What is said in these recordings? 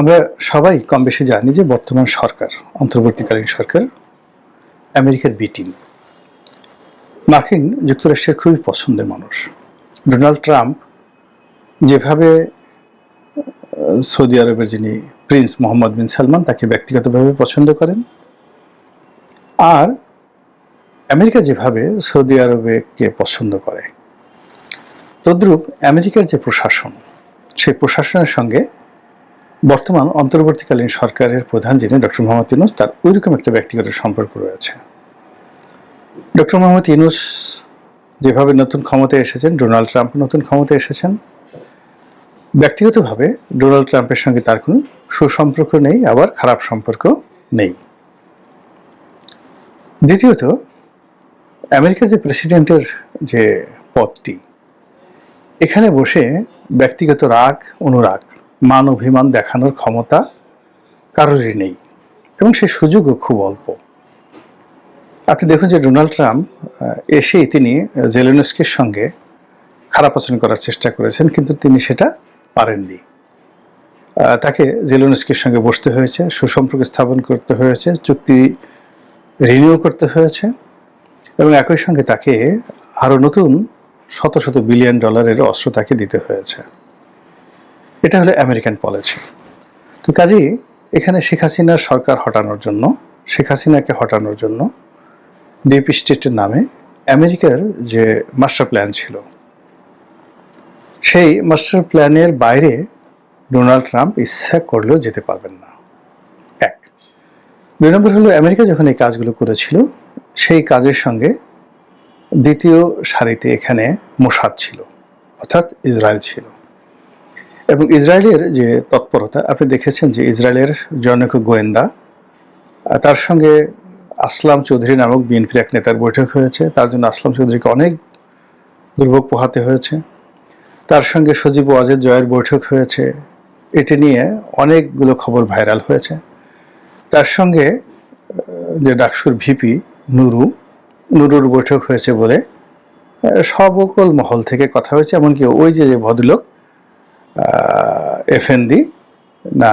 আমরা সবাই কম বেশি জানি যে বর্তমান সরকার, অন্তর্বর্তীকালীন সরকার আমেরিকার বি টিম মার্কিন যুক্তরাষ্ট্রের খুবই পছন্দের মানুষ। ডোনাল্ড ট্রাম্প যেভাবে সৌদি আরবের যিনি প্রিন্স মোহাম্মদ বিন সালমান, তাকে ব্যক্তিগতভাবে পছন্দ করেন, আর আমেরিকা যেভাবে সৌদি আরবকে পছন্দ করে। তদ্রূপ আমেরিকার যে প্রশাসন, সেই প্রশাসনের সঙ্গে বর্তমান অন্তর্বর্তীকালীন সরকারের প্রধান যিনি ডক্টর মোহাম্মদ ইউনুস, তার ওইরকম একটা ব্যক্তিগত সম্পর্ক রয়েছে। ডক্টর মোহাম্মদ ইউনুস যেভাবে নতুন ক্ষমতায় এসেছেন, ডোনাল্ড ট্রাম্প নতুন ক্ষমতায় এসেছেন, ব্যক্তিগতভাবে ডোনাল্ড ট্রাম্পের সঙ্গে তার কোনো সুসম্পর্ক নেই, আবার খারাপ সম্পর্ক নেই। দ্বিতীয়ত, আমেরিকার যে প্রেসিডেন্টের যে পদটি, এখানে বসে ব্যক্তিগত রাগ, অনুরাগ মান অভিমান দেখানোর ক্ষমতা কারোরই নেই। এবং সে সুযোগও খুব অল্প। আপনি দেখুন যে ডোনাল্ড ট্রাম্প এসেই তিনি জেলেনস্কির সঙ্গে খারাপ আচরণ করার চেষ্টা করেছেন, কিন্তু তিনি সেটা পারেননি। তাকে জেলেনস্কির সঙ্গে বসতে হয়েছে, সুসম্পর্ক স্থাপন করতে হয়েছে, চুক্তি রিনিউ করতে হয়েছে এবং একই সঙ্গে তাকে আরও নতুন শত শত বিলিয়ন ডলারের অস্ত্র তাকে দিতে হয়েছে। এটা হলো আমেরিকান পলিসি। তো কাজেই এখানে শেখ হাসিনার সরকার হটানোর জন্য, শেখ হাসিনাকে হটানোর জন্য ডিপ স্টেটের নামে আমেরিকার যে মাস্টার প্ল্যান ছিল, সেই মাস্টার প্ল্যানের বাইরে ডোনাল্ড ট্রাম্প ইচ্ছা করলেও যেতে পারবেন না। এক। দুই নম্বর হলো আমেরিকা যখন এই কাজগুলো করেছিল, সেই কাজের সঙ্গে দ্বিতীয় সারিতে এখানে মোসাদ ছিল, অর্থাৎ ইসরায়েল ছিল। এবং ইসরায়েলের যে তৎপরতা, আপনি দেখেছেন যে ইসরায়েলের জনক গোয়েন্দা তার সঙ্গে আসলাম চৌধুরী নামক বিএনপির এক নেতার বৈঠক হয়েছে। তার জন্য আসলাম চৌধুরীকে অনেক দুর্ভোগ পোহাতে হয়েছে। তার সঙ্গে সজীব ওয়াজেদ জয়ের বৈঠক হয়েছে। এটি নিয়ে অনেকগুলো খবর ভাইরাল হয়েছে। তার সঙ্গে যে ডাকসুর ভিপি নুরু, নুরুর বৈঠক হয়েছে বলে সকল মহল থেকে কথা হয়েছে। এমনকি ওই যে ভদ্রলোক এফএনডি না,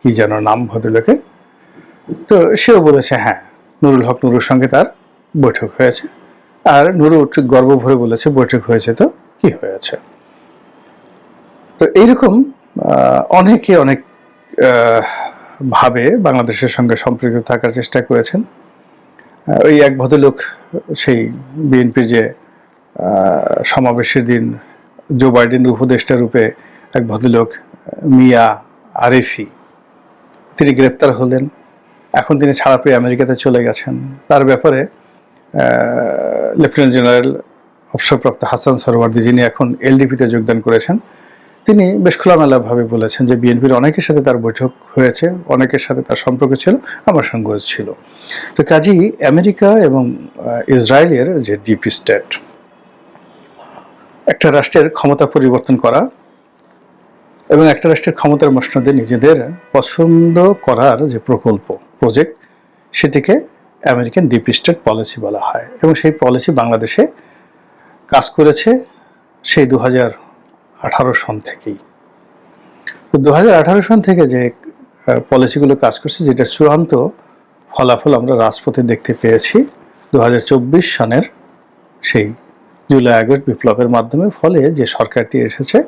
কি যেন নাম ভদ্রলোকের। তো সেও বলেছে হ্যাঁ নুরুল হক নুরুর সঙ্গে তার বৈঠক হয়েছে। আর নুরু ঠিক গর্ব ভরে বলেছে, বৈঠক হয়েছে তো, কি হয়েছে? তো এইরকম অনেকে অনেক ভাবে বাংলাদেশের সঙ্গে সম্পৃক্ত থাকার চেষ্টা করেছেন। ওই এক ভদ্রলোক, সেই বিএনপির যে সমাবেশের দিন জো বাইডেন উপদেষ্টা রূপে এক ভদ্রলোক, মিয়া আরেফি, তিনি গ্রেপ্তার হলেন। এখন তিনি ছাড়া পেয়ে আমেরিকাতে চলে গেছেন। তার ব্যাপারে লেফটেন্যান্ট জেনারেল অবসরপ্রাপ্ত হাসান সরওয়ার্দি, যিনি এখন এলডিপিতে যোগদান করেছেন, তিনি বেশ খোলামেলাভাবে বলেছেন যে বিএনপির অনেকের সাথে তার বৈঠক হয়েছে, অনেকের সাথে তার সম্পর্ক ছিল, আমার সঙ্গেও ছিল। তো কাজেই আমেরিকা এবং ইসরায়েলের যে ডিপ স্টেট, একটা রাষ্ট্রের ক্ষমতা পরিবর্তন করা এবং একটা রাষ্ট্রের ক্ষমতার মসনদে নিজেদের পছন্দ করার যে প্রকল্প প্রজেক্ট সেটিকে আমেরিকান ডিপ স্টেট পলিসি বলা হয়। এবং সেই পলিসি বাংলাদেশে কাজ করেছে সেই দু আঠারো সন থেকেই। তো দু হাজার আঠারো সন থেকে যে পলিসিগুলো কাজ করছে, যেটা চূড়ান্ত ফলাফল আমরা রাজপথে দেখতে পেয়েছি দু হাজার চব্বিশ সনের সেই জুলাই আগস্ট বিপ্লবের মাধ্যমে, ফলে যে সরকারটি এসেছে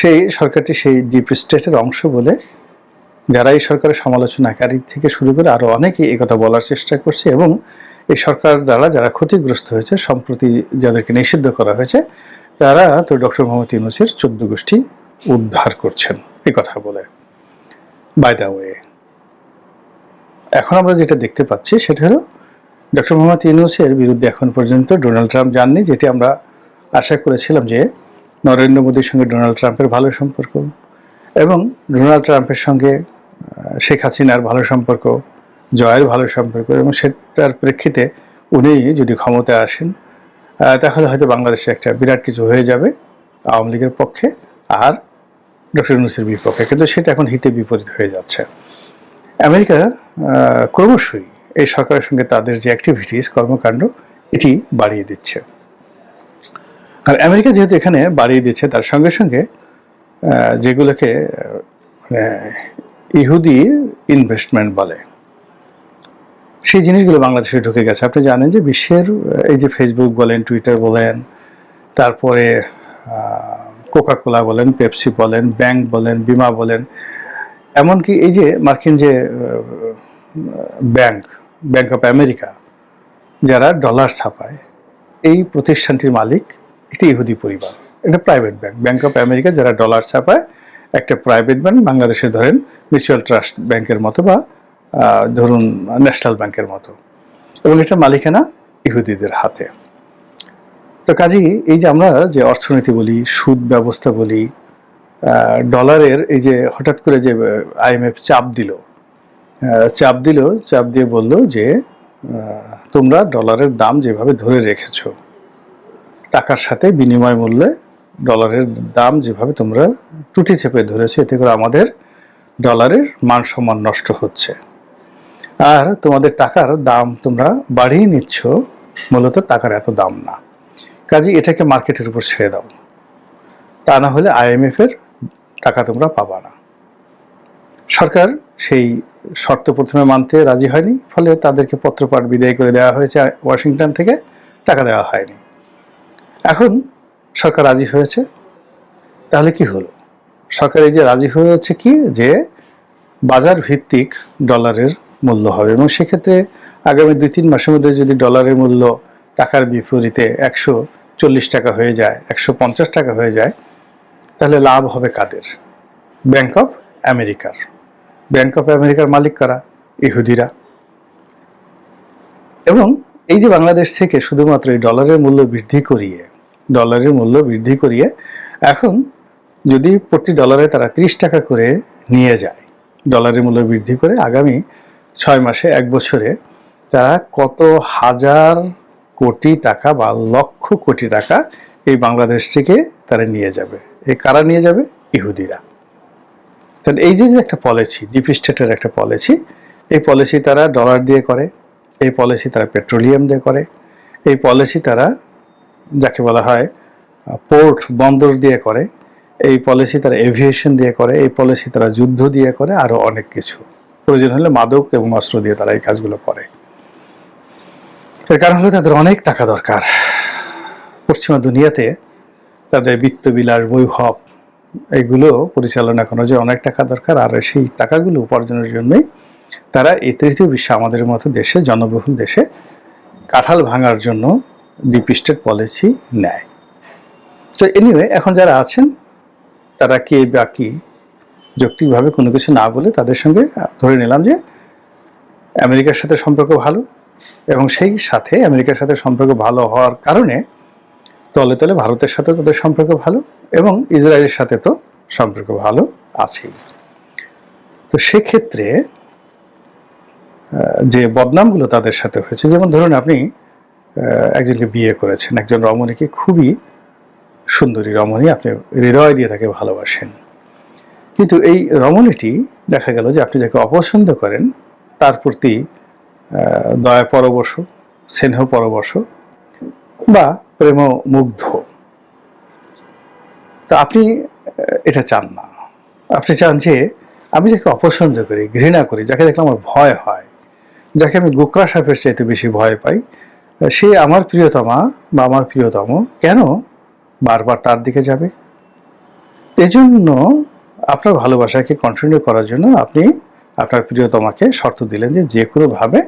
সেই সরকারটি সেই ডিপ স্টেটের অংশ বলে যারা এই সরকারের সমালোচনাকারী থেকে শুরু করে আরও অনেকেই এই কথা বলার চেষ্টা করছে এবং এই সরকার দ্বারা যারা ক্ষতিগ্রস্ত হয়েছে, সম্প্রতি যাদেরকে নিষিদ্ধ করা হয়েছে, তারা তো ডক্টর মোহাম্মদ ইউনুসের চোদ্দ গোষ্ঠী উদ্ধার করছেন এই কথা বলে। বাই দা ওয়ে এখন আমরা যেটা দেখতে পাচ্ছি সেটা হলো ডক্টর মোহাম্মদ ইউনুসের বিরুদ্ধে এখন পর্যন্ত ডোনাল্ড ট্রাম্প যাননি, যেটি আমরা আশা করেছিলাম যে নরেন্দ্র মোদীর সঙ্গে ডোনাল্ড ট্রাম্পের ভালো সম্পর্ক এবং ডোনাল্ড ট্রাম্পের সঙ্গে শেখ হাসিনার ভালো সম্পর্ক, জয়ের ভালো সম্পর্ক এবং সেটার প্রেক্ষিতে উনি যদি ক্ষমতায় আসেন তাহলে হয়তো বাংলাদেশে একটা বিরাট কিছু হয়ে যাবে আওয়ামী লীগের পক্ষে আর ডক্টর ইউনুসের বিপক্ষে। কিন্তু সেটা এখন হিতে বিপরীত হয়ে যাচ্ছে। আমেরিকা ক্রমশই এই সরকারের সঙ্গে তাদের যে অ্যাক্টিভিটিস কর্মকাণ্ড, এটি বাড়িয়ে দিচ্ছে। আর আমেরিকা যেহেতু এখানে বাড়িয়ে দিচ্ছে তার সঙ্গে সঙ্গে যেগুলোকে মানে ইহুদি ইনভেস্টমেন্ট বলে, সেই জিনিসগুলো বাংলাদেশে ঢুকে গেছে। আপনি জানেন যে বিশ্বের এই যে ফেসবুক বলেন টুইটার বলেন, তারপরে কোকা কোলা বলেন পেপসি বলেন ব্যাংক বলেন বিমা বলেন, এমনকি এই যে মার্কিন যে ব্যাংক ব্যাংক অফ আমেরিকা যারা ডলার ছাপায়, এই প্রতিষ্ঠানটির মালিক একটি ইহুদি পরিবার। এটা private bank bank of America যারা ডলার ছাপায়, একটা প্রাইভেট ব্যাংক বাংলাদেশে ধরেন মিউচুয়াল ট্রাস্ট ব্যাংকের মতো বা ধরুন ন্যাশনাল ব্যাংকের মতো। এবং এটা মালিকানা ইহুদিদের হাতে। তো কাজেই এই যে আমরা যে অর্থনীতি বলি, সুদ ব্যবস্থা বলি ডলারের এই যে হঠাৎ করে যে আইএমএফ চাপ দিল চাপ দিল, চাপ দিয়ে বলল যে তোমরা ডলারের দাম যেভাবে ধরে রেখেছো টাকার সাথে বিনিময় মূল্যে ডলারের দাম যেভাবে তোমরা টুটি চেপে ধরেছো, এতে করে আমাদের ডলারের মান সম্মান নষ্ট হচ্ছে। আর তোমাদের টাকার দাম তোমরা বাড়িয়ে নিচ্ছ, মূলত টাকার এত দাম না। কাজে এটাকে মার্কেটের উপর ছেড়ে দাও। তা না হলে আইএমএফ এর টাকা তোমরা পাবা না। সরকার সেই শর্ত প্রথমে মানতে রাজি হয়নি, ফলে তাদেরকে পত্রপাঠ বিদায় করে দেওয়া হয়েছে ওয়াশিংটন থেকে। টাকা দেওয়া হয়নি। এখন সরকার রাজি হয়েছে, তাহলে কি হলো? সরকার এই যে রাজি হয়েছে কি? যে বাজার ভিত্তিক ডলারের মূল্য হবে, এবং সেক্ষেত্রে আগামী দুই তিন মাসের মধ্যে যদি ডলারের মূল্য টাকার বিপরীতে একশো চল্লিশ টাকা হয়ে যায়, একশো পঞ্চাশ টাকা হয়ে যায়, তাহলে লাভ হবে কাদের? ব্যাংক অফ আমেরিকার ব্যাংক অফ আমেরিকার মালিক কারা? ইহুদিরা। এবং এই যে বাংলাদেশ থেকে শুধুমাত্র এই ডলারের মূল্য বৃদ্ধি করিয়ে ডলারের মূল্য বৃদ্ধি করিয়ে এখন যদি প্রতি ডলারে তারা ত্রিশ টাকা করে নিয়ে যায়, ডলারের মূল্য বৃদ্ধি করে আগামী ছয় মাসে এক বছরে তারা কত হাজার কোটি টাকা বা লক্ষ কোটি টাকা এই বাংলাদেশ থেকে তারা নিয়ে যাবে? এই কারা নিয়ে যাবে? ইহুদিরা। তাহলে এই যে একটা পলিসি ডিপ স্টেটের একটা পলিসি এই পলিসি তারা ডলার দিয়ে করে, এই পলিসি তারা পেট্রোলিয়াম দিয়ে করে, এই পলিসি তারা যাকে বলা হয় পোর্ট বন্দর দিয়ে করে, এই পলিসি তারা এভিয়েশন দিয়ে করে, এই পলিসি তারা যুদ্ধ দিয়ে করে, আরও অনেক কিছু। প্রয়োজন হলে মাদক এবং অস্ত্র দিয়ে তারা এই কাজগুলো করে। এর কারণ হলো তাদের অনেক টাকা দরকার। পশ্চিমা দুনিয়াতে তাদের বিত্তবিলাস বৈভব, এগুলো পরিচালনা করার জন্য অনেক টাকা দরকার, আর সেই টাকাগুলো উপার্জনের জন্যই তারা এই তৃতীয় বিশ্বে আমাদের মতো দেশে, জনবহুল দেশে কাঁঠাল ভাঙার জন্য ডিপ স্টেট পলিসি নেয়। তো এনিওয়ে এখন যারা আছেন, তারা কে বা কি যৌক্তিকভাবে কোনো কিছু না বলে তাদের সঙ্গে ধরে নিলাম যে আমেরিকার সাথে সম্পর্ক ভালো এবং সেই সাথে আমেরিকার সাথে সম্পর্ক ভালো হওয়ার কারণে তলে তলে ভারতের সাথে তাদের সম্পর্ক ভালো এবং ইসরায়েলের সাথে তো সম্পর্ক ভালো আছেই। তো সেক্ষেত্রে যে বদনামগুলো তাদের সাথে হয়েছে, যেমন ধরুন আপনি একজনকে বিয়ে করেছেন। একজন রমণীকে খুবই সুন্দরী রমণী, আপনি হৃদয় দিয়ে তাকে ভালোবাসেন। কিন্তু এই রমণীটি দেখা গেল যে আপনি যাকে অপছন্দ করেন, তার প্রতি দয়া পরবশ, স্নেহ পরবশ বা প্রেম মুগ্ধ তা আপনি এটা চান না। আপনি চান যে আমি যাকে অপছন্দ করি, ঘৃণা করি, যাকে দেখলে আমার ভয় হয়, যাকে আমি গোকরা সাপের চাইতে বেশি ভয় পাই সে আমার প্রিয়তমা বা আমার প্রিয়তম, কেন বারবার তার দিকে যাবে? এজন্য আপনার ভালোবাসাকে কন্টিনিউ করার জন্য আপনি আপনার প্রিয়তমাকে শর্ত দিলেন যে যে কোনোভাবে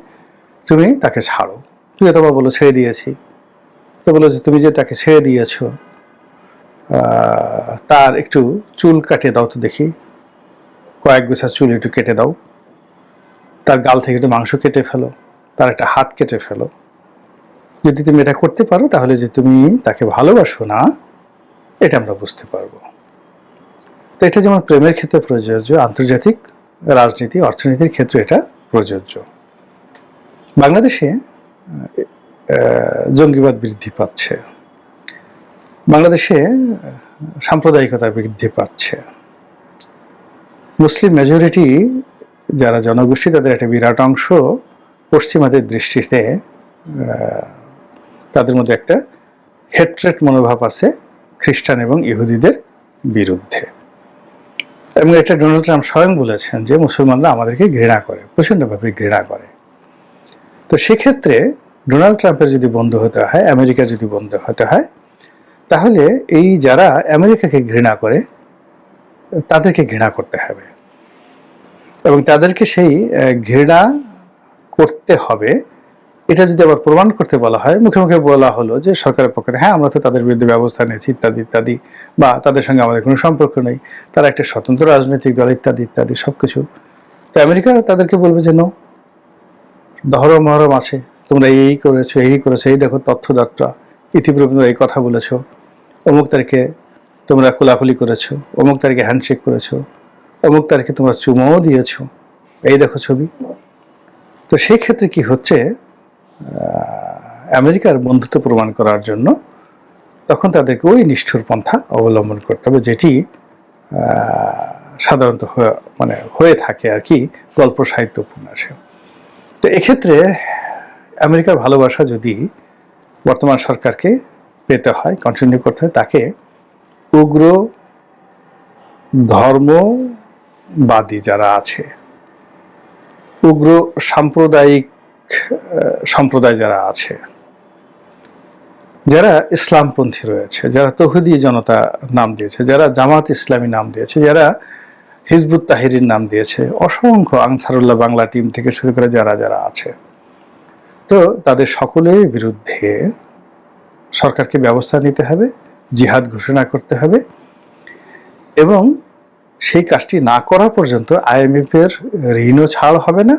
তুমি তাকে ছাড়ো। প্রিয়তমা বলো ছেড়ে দিয়েছি। তো বলো যে, তুমি যে তাকে ছেড়ে দিয়েছ তার একটু চুল কাটিয়ে দাও তো দেখি। কয়েক গোছা চুল একটু কেটে দাও। তার গাল থেকে একটু মাংস কেটে ফেলো। তার একটা হাত কেটে ফেলো। যদি তুমি এটা করতে পারো, তাহলে যে তুমি তাকে ভালোবাসো না, এটা আমরা বুঝতে পারব। তো এটা যেমন প্রেমের ক্ষেত্রে প্রযোজ্য, আন্তর্জাতিক রাজনীতি, অর্থনীতির ক্ষেত্রে এটা প্রযোজ্য। বাংলাদেশে জঙ্গিবাদ বৃদ্ধি পাচ্ছে। বাংলাদেশে সাম্প্রদায়িকতা বৃদ্ধি পাচ্ছে। মুসলিম মেজরিটি যারা জনগোষ্ঠী, তাদের একটা বিরাট অংশ পশ্চিমাদের দৃষ্টিতে তাদের মধ্যে একটা হেট্রেট মনোভাব আছে খ্রিস্টান এবং ইহুদিদের বিরুদ্ধে। এবং এটা ডোনাল্ড ট্রাম্প স্বয়ং বলেছেন যে মুসলমানরা আমাদেরকে ঘৃণা করে, প্রচণ্ডভাবে ঘৃণা করে। তো সেক্ষেত্রে ডোনাল্ড ট্রাম্পের যদি বন্ধ হতে হয় আমেরিকার যদি বন্ধ হতে হয়, তাহলে এই যারা আমেরিকাকে ঘৃণা করে, তাদেরকে ঘৃণা করতে হবে। এবং তাদেরকে সেই ঘৃণা করতে হবে এটা যদি আবার প্রমাণ করতে বলা হয়, মুখে মুখে বলা হলো যে সরকারের পক্ষে হ্যাঁ আমরা তো তাদের বিরুদ্ধে ব্যবস্থা নিয়েছি, ইত্যাদি ইত্যাদি, বা তাদের সঙ্গে আমাদের কোনো সম্পর্ক নেই, তারা একটা স্বতন্ত্র রাজনৈতিক দল, ইত্যাদি ইত্যাদি, সবকিছু। তো আমেরিকা তাদেরকে বলবে যে, নো দহরম মহরম আছে, তোমরা এই করেছ এই করেছ, এই দেখো তথ্যদাত্রা ইতিপূর্বে তোমরা এই কথা বলেছ, অমুক তারিখে তোমরা কোলাকুলি করেছ, অমুক তারিখে হ্যান্ডশেক করেছ, অমুক তারিখে তোমরা চুমোও দিয়েছ, এই দেখো ছবি। তো সেই ক্ষেত্রে কি হচ্ছে আমেরিকার বন্ধুত্ব প্রমাণ করার জন্য তখন তাদেরকে ওই নিষ্ঠুর পন্থা অবলম্বন করতে হবে, যেটি সাধারণত মানে হয়ে থাকে আর কি গল্প, সাহিত্য, উপন্যাসে। তো এক্ষেত্রে আমেরিকার ভালোবাসা যদি বর্তমান সরকারকে পেতে হয় কন্টিনিউ করতে হয়, তাকে উগ্র ধর্মবাদী যারা আছে, উগ্র সাম্প্রদায়িক সম্প্রদায় যারা আছে, যারা ইসলামপন্থী রয়েছে, যারা তহুদি জনতা নাম দিয়েছে, যারা জামাত ইসলামী নাম দিয়েছে, যারা হিজবুত তাহিরির নাম দিয়েছে, অসংখ্য আনসারুল্লাহ বাংলা টিম থেকে শুরু করে যারা যারা আছে, তো তাদের সকলের বিরুদ্ধে সরকারকে ব্যবস্থা নিতে হবে, জিহাদ ঘোষণা করতে হবে এবং সেই কাজটি না করা পর্যন্ত আইএমএফ এর ঋণও ছাড় হবে না।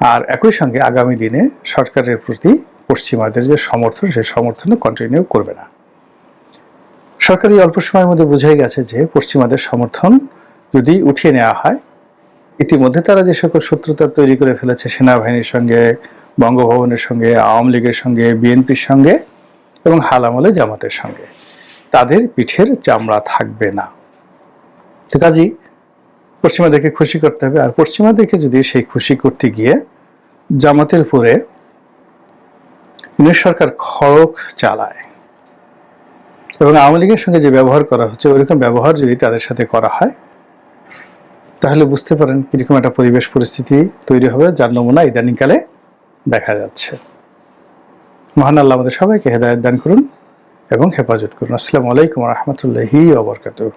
আর একই সঙ্গে আগামী দিনে সরকারের প্রতি পশ্চিমাদের যে সমর্থন সেই সমর্থনও কন্টিনিউ করবে না। সরকারি অল্প সময়ের মধ্যে বোঝাই গেছে যে পশ্চিমাদের সমর্থন যদি উঠিয়ে নেওয়া হয়, ইতিমধ্যে তারা যে সকল শত্রুতা তৈরি করে ফেলেছে, সেনাবাহিনীর সঙ্গে, বঙ্গভবনের সঙ্গে, আওয়ামী লীগের সঙ্গে, বিএনপির সঙ্গে এবং হালামলে জামাতের সঙ্গে, তাদের পিঠের চামড়া থাকবে না। তো কাজী পশ্চিমাদেরকে খুশি করতে হবে। আর পশ্চিমাদেরকে যদি সেই খুশি করতে গিয়ে জামাতের ইউনিট সরকার খড়ক চালায় এবং আওয়ামী লীগের সঙ্গে যে ব্যবহার করা হচ্ছে, ওইরকম ব্যবহার যদি তাদের সাথে করা হয়, তাহলে বুঝতে পারেন কীরকম একটা পরিবেশ পরিস্থিতি তৈরি হবে, যার নমুনা ইদানিংকালে দেখা যাচ্ছে। মহান আল্লাহ আমাদের সবাইকে হেদায়ত দান করুন এবং হেফাজত করুন। আসসালামু আলাইকুম রহমতুল্লাহি ওবরকাতুহ